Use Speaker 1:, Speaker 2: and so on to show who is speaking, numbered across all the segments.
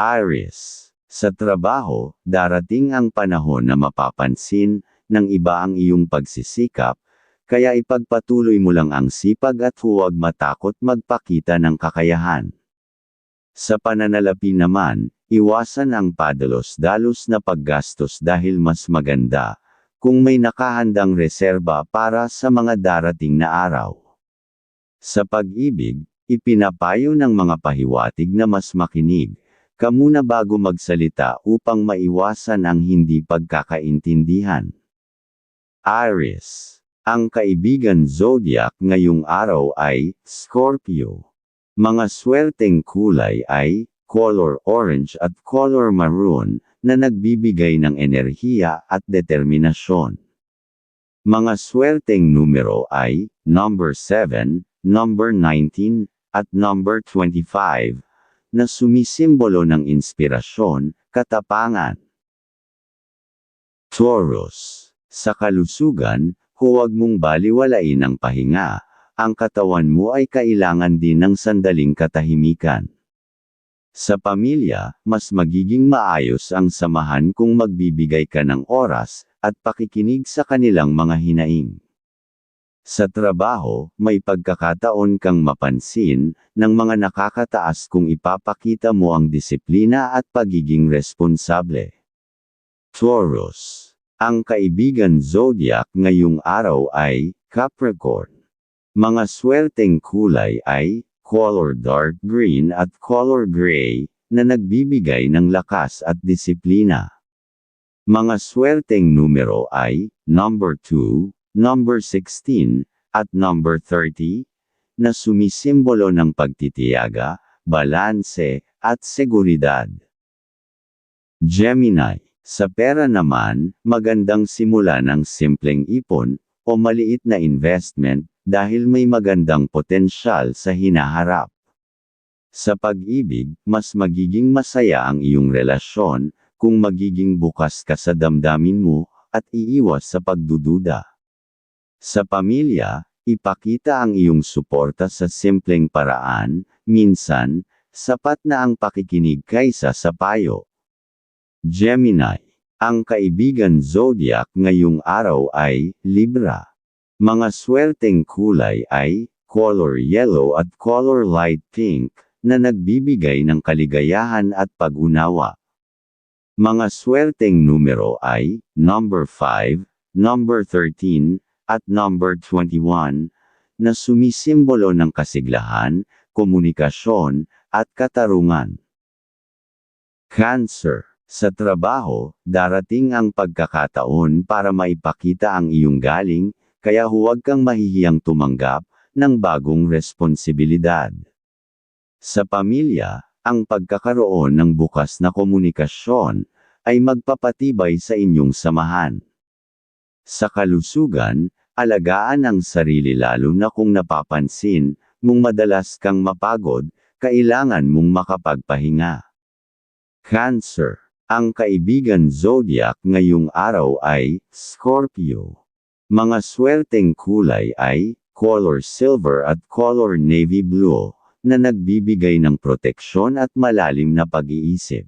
Speaker 1: Aries. Sa trabaho, darating ang panahon na mapapansin ng iba ang iyong pagsisikap, kaya ipagpatuloy mo lang ang sipag at huwag matakot magpakita ng kakayahan. Sa pananalapi naman, iwasan ang padalos-dalos na paggastos dahil mas maganda kung may nakahandang reserba para sa mga darating na araw. Sa pag-ibig, ipinapayo ng mga pahiwatig na mas makinig ka muna bago magsalita upang maiwasan ang hindi pagkakaintindihan. Aries. Ang kaibigan zodiac ngayong araw ay Scorpio. Mga swerteng kulay ay color orange at color maroon na nagbibigay ng enerhiya at determinasyon. Mga swerteng numero ay number 7, number 19, at number 25 na sumisimbolo ng inspirasyon, katapangan. Taurus. Sa kalusugan, huwag mong baliwalain ang pahinga, ang katawan mo ay kailangan din ng sandaling katahimikan. Sa pamilya, mas magiging maayos ang samahan kung magbibigay ka ng oras, at pakikinig sa kanilang mga hinaing. Sa trabaho, may pagkakataon kang mapansin ng mga nakakataas kung ipapakita mo ang disiplina at pagiging responsable. Taurus. Ang kaibigan zodiac ngayong araw ay Capricorn. Mga swerteng kulay ay color dark green at color gray na nagbibigay ng lakas at disiplina. Mga swerteng numero ay number 2, number 16, at number 30, na sumisimbolo ng pagtitiyaga, balanse, at seguridad. Gemini, sa pera naman, magandang simula ng simpleng ipon, o maliit na investment, dahil may magandang potensyal sa hinaharap. Sa pag-ibig, mas magiging masaya ang iyong relasyon, kung magiging bukas ka sa damdamin mo, at iiwas sa pagdududa. Sa pamilya, ipakita ang iyong suporta sa simpleng paraan, minsan, sapat na ang pakikinig kaysa sa payo. Gemini, ang kaibigan zodiac ngayong araw ay Libra. Mga swerteng kulay ay color yellow at color light pink na nagbibigay ng kaligayahan at pag-unawa. Mga swerteng numero ay number 5, number 13, at number 21, na sumisimbolo ng kasiglahan, komunikasyon, at katarungan. Cancer. Sa trabaho, darating ang pagkakataon para maipakita ang iyong galing, kaya huwag kang mahihiyang tumanggap ng bagong responsibilidad. Sa pamilya, ang pagkakaroon ng bukas na komunikasyon ay magpapatibay sa inyong samahan. Sa kalusugan, alagaan ang sarili lalo na kung napapansin mong madalas kang mapagod, kailangan mong makapagpahinga. Cancer. Ang kaibigan zodiac ngayong araw ay Scorpio. Mga swerteng kulay ay color silver at color navy blue na nagbibigay ng proteksyon at malalim na pag-iisip.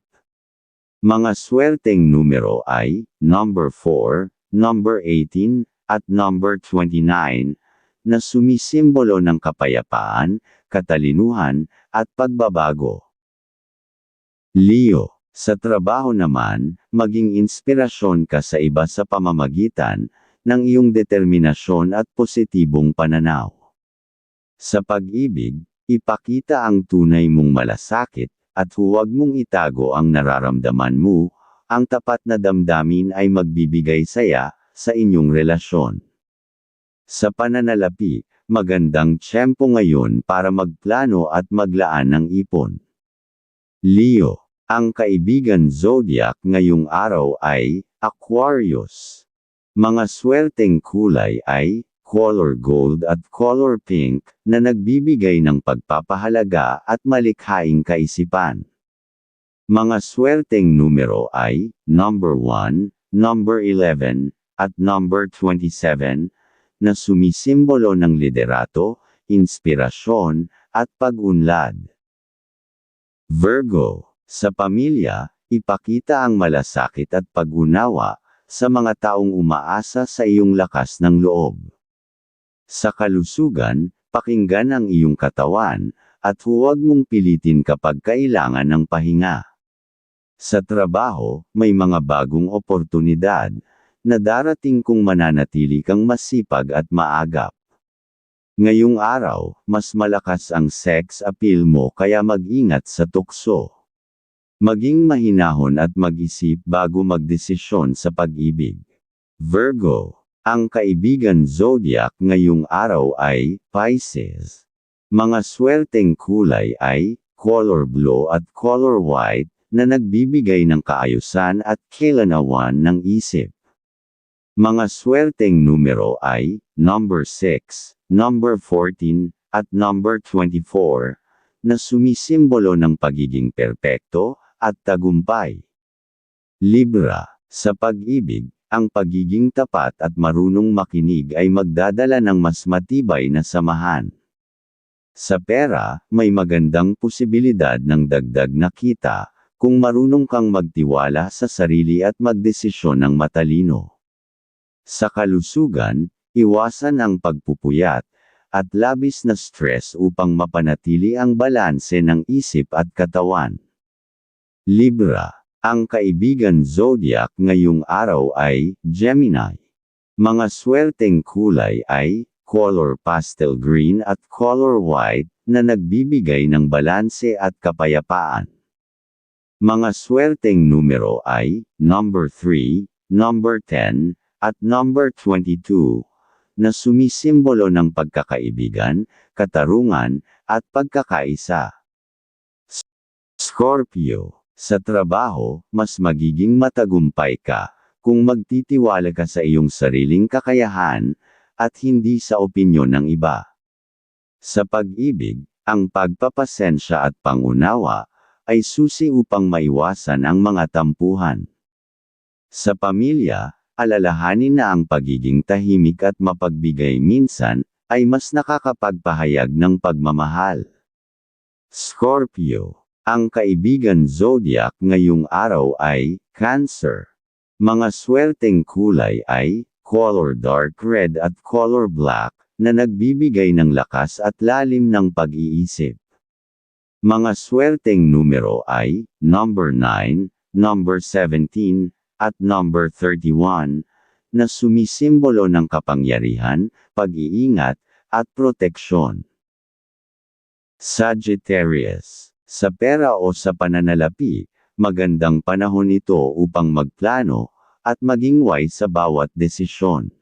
Speaker 1: Mga swerteng numero ay number 4, number 18, at number 29, na sumisimbolo ng kapayapaan, katalinuhan, at pagbabago. Leo, sa trabaho naman, maging inspirasyon ka sa iba sa pamamagitan ng iyong determinasyon at positibong pananaw. Sa pag-ibig, ipakita ang tunay mong malasakit, at huwag mong itago ang nararamdaman mo, ang tapat na damdamin ay magbibigay saya, sa inyong relasyon. Sa pananalapi, magandang tiyempo ngayon para magplano at maglaan ng ipon. Leo, ang kaibigan zodiac ngayong araw ay Aquarius. Mga swerteng kulay ay color gold at color pink na nagbibigay ng pagpapahalaga at malikhaing kaisipan. Mga swerteng numero ay number 1, number 11, at number 27, na sumisimbolo ng liderato, inspirasyon, at pag-unlad. Virgo, sa pamilya, ipakita ang malasakit at pag-unawa sa mga taong umaasa sa iyong lakas ng loob. Sa kalusugan, pakinggan ang iyong katawan, at huwag mong pilitin kapag kailangan ng pahinga. Sa trabaho, may mga bagong oportunidad, na darating kung mananatili kang masipag at maagap. Ngayong araw, mas malakas ang sex appeal mo kaya mag-ingat sa tukso. Maging mahinahon at mag-isip bago magdesisyon sa pag-ibig. Virgo, ang kaibigan zodiac ngayong araw ay Pisces. Mga swerteng kulay ay color blue at color white na nagbibigay ng kaayusan at kailanawan ng isip. Mga swerteng numero ay number 6, number 14, at number 24, na sumisimbolo ng pagiging perpekto at tagumpay. Libra, sa pag-ibig, ang pagiging tapat at marunong makinig ay magdadala ng mas matibay na samahan. Sa pera, may magandang posibilidad ng dagdag na kita, kung marunong kang magtiwala sa sarili at magdesisyon ng matalino. Sa kalusugan, iwasan ang pagpupuyat, at labis na stress upang mapanatili ang balanse ng isip at katawan. Libra, ang kaibigan zodiac ngayong araw ay Gemini. Mga swerteng kulay ay color pastel green at color white na nagbibigay ng balanse at kapayapaan. Mga swerteng numero ay number 3, number 10, at number 22, na sumisimbolo ng pagkakaibigan, katarungan, at pagkakaisa. Scorpio, sa trabaho, mas magiging matagumpay ka, kung magtitiwala ka sa iyong sariling kakayahan, at hindi sa opinyon ng iba. Sa pag-ibig, ang pagpapasensya at pangunawa, ay susi upang maiwasan ang mga tampuhan. Sa pamilya, alalahanin na ang pagiging tahimik at mapagbigay minsan, ay mas nakakapagpahayag ng pagmamahal. Scorpio. Ang kaibigan zodiac ngayong araw ay Cancer. Mga swerteng kulay ay color dark red at color black na nagbibigay ng lakas at lalim ng pag-iisip. Mga swerteng numero ay number 9, number 17, at number 31, na sumisimbolo ng kapangyarihan, pag-iingat, at proteksyon. Sagittarius. Sa pera o sa pananalapi, magandang panahon ito upang magplano, at maging wise sa bawat desisyon.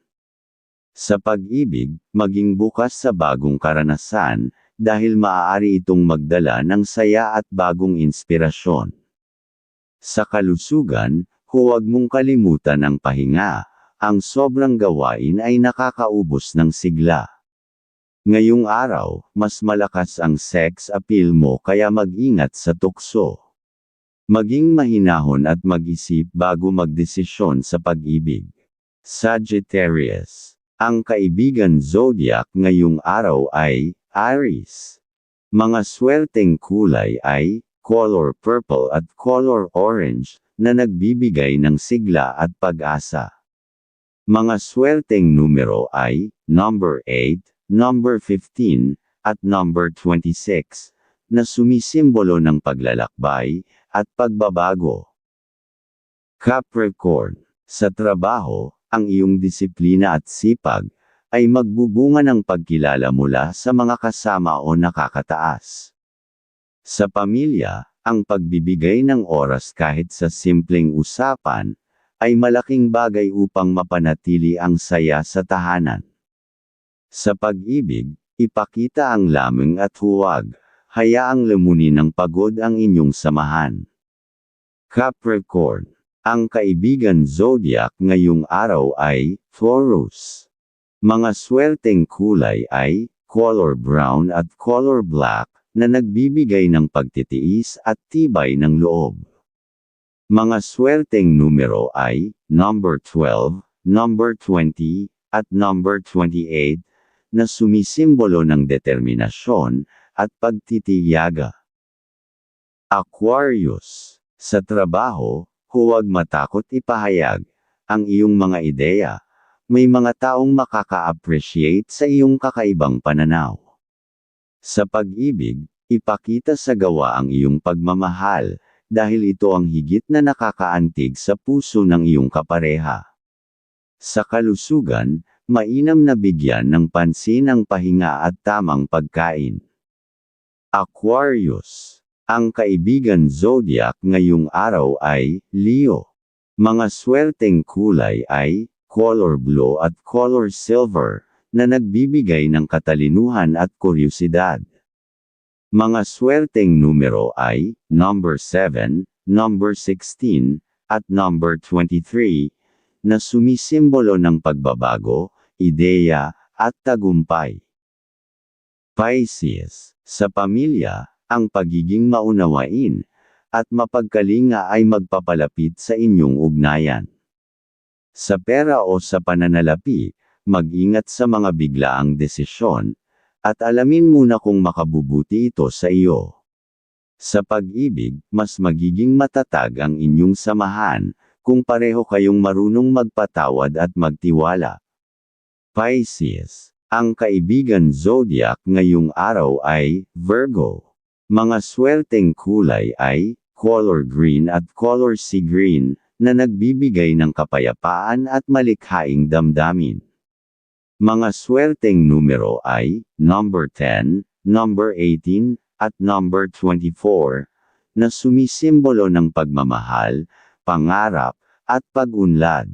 Speaker 1: Sa pag-ibig, maging bukas sa bagong karanasan, dahil maaari itong magdala ng saya at bagong inspirasyon. Sa kalusugan, Huwag mong kalimutan ang pahinga. Ang sobrang gawain ay nakakaubos ng sigla. Ngayong araw, mas malakas ang sex appeal mo kaya mag-ingat sa tukso. Maging mahinahon at mag-isip bago magdesisyon sa pag-ibig. Sagittarius. Ang kaibigan zodiac ngayong araw ay Aries. Mga swerteng kulay ay color purple at color orange, na nagbibigay ng sigla at pag-asa. Mga swerteng numero ay number 8, number 15, at number 26, na sumisimbolo ng paglalakbay at pagbabago. Capricorn, sa trabaho, ang iyong disiplina at sipag ay magbubunga ng pagkilala mula sa mga kasama o nakakataas. Sa pamilya, ang pagbibigay ng oras kahit sa simpleng usapan, ay malaking bagay upang mapanatili ang saya sa tahanan. Sa pag-ibig, ipakita ang lamang at huwag, hayaang lamunin ng pagod ang inyong samahan. Capricorn, ang kaibigan zodiac ngayong araw ay Taurus. Mga swerteng kulay ay color brown at color black, na nagbibigay ng pagtitiis at tibay ng loob. Mga swerteng numero ay number 12, number 20, at number 28 na sumisimbolo ng determinasyon at pagtitiyaga. Aquarius. Sa trabaho, huwag matakot ipahayag ang iyong mga ideya. May mga taong makaka-appreciate sa iyong kakaibang pananaw. Sa pag-ibig, ipakita sa gawa ang iyong pagmamahal, dahil ito ang higit na nakakaantig sa puso ng iyong kapareha. Sa kalusugan, mainam na bigyan ng pansin ang pahinga at tamang pagkain. Aquarius. Ang kaibigan zodiac ngayong araw ay Leo. Mga swerteng kulay ay color blue at color silver na nagbibigay ng katalinuhan at kuryosidad. Mga swerteng numero ay number 7, number 16, at number 23 na sumisimbolo ng pagbabago, ideya, at tagumpay. Pisces, sa pamilya, ang pagiging maunawain at mapagkalinga ay magpapalapit sa inyong ugnayan. Sa pera o sa pananalapi, mag-ingat sa mga biglaang desisyon, at alamin muna kung makabubuti ito sa iyo. Sa pag-ibig, mas magiging matatag ang inyong samahan, kung pareho kayong marunong magpatawad at magtiwala. Pisces, ang kaibigan zodiac ngayong araw ay Virgo. Mga swerteng kulay ay color green at color sea green na nagbibigay ng kapayapaan at malikhaing damdamin. Mga swerteng numero ay number 10, number 18, at number 24 na sumisimbolo ng pagmamahal, pangarap, at pag-unlad.